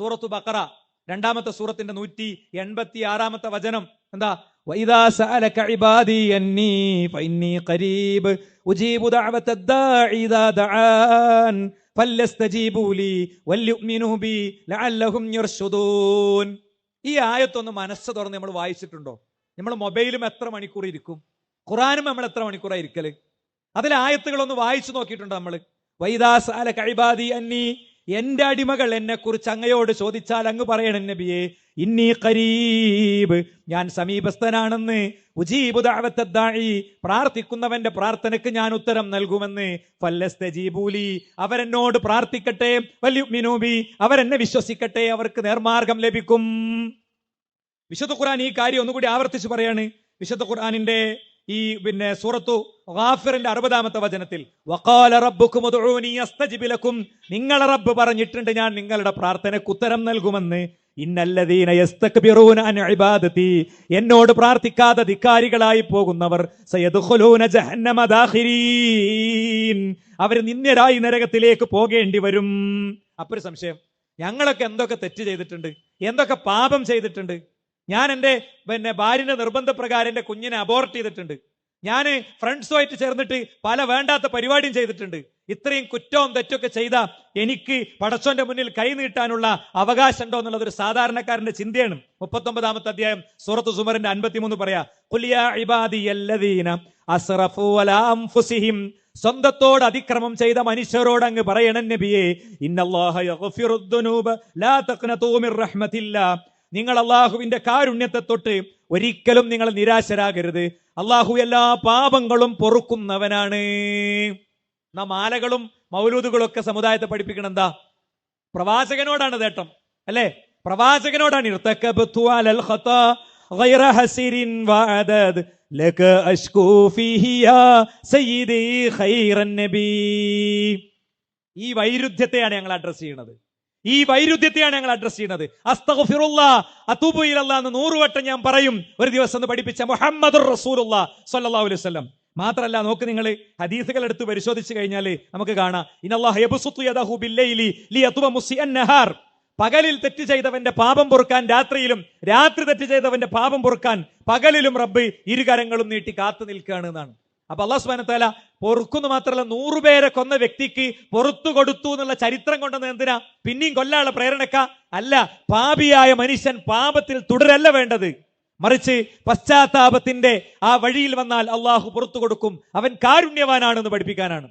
സൂറത്തു ബക്കറ രണ്ടാമത്തെ സൂറത്തിന്റെ നൂറ്റി എൺപത്തി ആറാമത്തെ വചനം എന്താ وإذا سألك عبادي أني فإني قريب أجيب دعوة الداعي إذا دعان فليستجيبوا لي وليؤمنوا بي لعلهم يرشدون ഈ ആയത്തൊന്ന് മനസ്സ് തുറന്ന് നമ്മൾ വായിച്ചിട്ടുണ്ടോ നമ്മൾ മൊബൈലും എത്ര മണിക്കൂർ ഇരിക്കും ഖുറാനും നമ്മൾ എത്ര മണിക്കൂറാണ് ഇരിക്കല് അതിലെ ആയത്തുകളൊന്ന് വായിച്ചു നോക്കിയിട്ടുണ്ടോ നമ്മൾ വൈദാസ് അല കഴിബാദി അന്നി എന്റെ അടിമകൾ എന്നെ കുറിച്ച് അങ്ങയോട് ചോദിച്ചാൽ അങ്ങ് പറയണം നബിയെ. ഇന്നി കരീബ് ഞാൻ സമീപസ്ഥനാണെന്ന്. ഉജീബു ദഅവത്തദ്ദാഇ പ്രാർത്ഥിക്കുന്നവന്റെ പ്രാർത്ഥനയ്ക്ക് ഞാൻ ഉത്തരം നൽകുമെന്ന്. ഫല്ലസ്തജീബൂലി അവരെന്നോട് പ്രാർത്ഥിക്കട്ടെ. വല്യുമിനൂബി അവരെന്നെ വിശ്വസിക്കട്ടെ. അവർക്ക് നേർമാർഗം ലഭിക്കും. വിശുദ്ധ ഖുർആൻ ഈ കാര്യം ഒന്നുകൂടി ആവർത്തിച്ച് പറയാണ്. വിശുദ്ധ ഖുർആനിന്റെ ഈ പിന്നെ സൂറത്തു ഗാഫിറിന്റെ അറുപതാമത്തെ വചനത്തിൽ വഖാല റബ്ബുക്കും നിങ്ങളെ റബ്ബ് പറഞ്ഞിട്ടുണ്ട് ഞാൻ നിങ്ങളുടെ പ്രാർത്ഥനയ്ക്ക് ഉത്തരം നൽകുമെന്ന്. എന്നോട് പ്രാർത്ഥിക്കാതെ ധിക്കാരികളായി പോകുന്നവർ അവർ നിന്ദ്യരായി നരകത്തിലേക്ക് പോകേണ്ടി വരും. അപ്പൊ സംശയം ഞങ്ങളൊക്കെ എന്തൊക്കെ തെറ്റ് ചെയ്തിട്ടുണ്ട്? എന്തൊക്കെ പാപം ചെയ്തിട്ടുണ്ട്? ഞാൻ എന്റെ പിന്നെ ഭാര്യനെ നിർബന്ധപ്രകാരം എന്റെ കുഞ്ഞിനെ അബോർട്ട് ചെയ്തിട്ടുണ്ട്. ഞാൻ ഫ്രണ്ട്സുമായിട്ട് ചേർന്നിട്ട് പല വേണ്ടാത്ത പരിപാടിയും ചെയ്തിട്ടുണ്ട്. ഇത്രയും കുറ്റവും തെറ്റൊക്കെ ചെയ്ത എനിക്ക് പടച്ചോന്റെ മുന്നിൽ കൈ നീട്ടാനുള്ള അവകാശം ഉണ്ടോ എന്നുള്ളത് ഒരു സാധാരണക്കാരന്റെ ചിന്തയാണ്. മുപ്പത്തൊമ്പതാമത്തെ അധ്യായം സൂറത്ത് സുമറിന്റെ അൻപത്തിമൂന്ന് പറയാ "ഖുൽ ഇബാദിയല്ലദീന അസ്റഫു അലാ അൻഫുസിഹിം. സ്വന്തത്തോട് അതിക്രമം ചെയ്ത മനുഷ്യരോട് അങ്ങ് പറയണം നബിയെ ഇന്നല്ലാഹ നിങ്ങൾ അള്ളാഹുവിന്റെ കാരുണ്യത്തെ തൊട്ട് ഒരിക്കലും നിങ്ങൾ നിരാശരാകരുത്. അള്ളാഹു എല്ലാ പാപങ്ങളും പൊറുക്കുന്നവനാണ്. നാം മാലകളും മൗലൂദുകളൊക്കെ സമുദായത്തെ പഠിപ്പിക്കണം എന്താ? പ്രവാചകനോടാണ് നേട്ടം അല്ലേ? പ്രവാചകനോടാണ് ഈ വൈരുദ്ധ്യത്തെയാണ് ഞങ്ങൾ അഡ്രസ് ചെയ്യുന്നത് ഈ വൈരുദ്ധ്യത്തെയാണ് ഞങ്ങൾ അഡ്രസ് ചെയ്യുന്നത്. അസ്തഗ്ഫിറുല്ലാ അതൂബു ഇലല്ലാ എന്ന് നൂറുവട്ടം ഞാൻ പറയും. ഒരു ദിവസം എന്ന് പഠിപ്പിച്ച മുഹമ്മദ് റസൂലുള്ള സ്വല്ലല്ലാഹു അലൈഹി വസല്ലം. മാത്രല്ല നോക്ക് നിങ്ങൾ ഹദീസുകൾ എടുത്ത് പരിശോധിച്ചു കഴിഞ്ഞാൽ നമുക്ക് കാണാം. ഇനല്ലാഹു പകലിൽ തെറ്റ് ചെയ്തവന്റെ പാപം പൊറുക്കാൻ രാത്രിയിലും രാത്രി തെറ്റ് ചെയ്തവന്റെ പാപം പൊറുക്കാൻ പകലിലും റബ്ബ് ഇരുകരങ്ങളും നീട്ടി കാത്തു നിൽക്കുകയാണ് എന്നാണ്. അപ്പൊ അള്ളാഹു സുബ്ഹാനഹു വതആല പൊറുക്കുന്നു മാത്രമല്ല നൂറുപേരെ കൊന്ന വ്യക്തിക്ക് പൊറത്തു കൊടുത്തു എന്നുള്ള ചരിത്രം കൊണ്ടെന്ന് എന്തിനാ? പിന്നെയും കൊല്ലാനുള്ള പ്രേരണക്ക? അല്ല പാപിയായ മനുഷ്യൻ പാപത്തിൽ തുടരല്ല വേണ്ടത്. മറിച്ച് പശ്ചാത്താപത്തിന്റെ ആ വഴിയിൽ വന്നാൽ അള്ളാഹു പുറത്തു കൊടുക്കും. അവൻ കാരുണ്യവാനാണെന്ന് പഠിപ്പിക്കാനാണ്.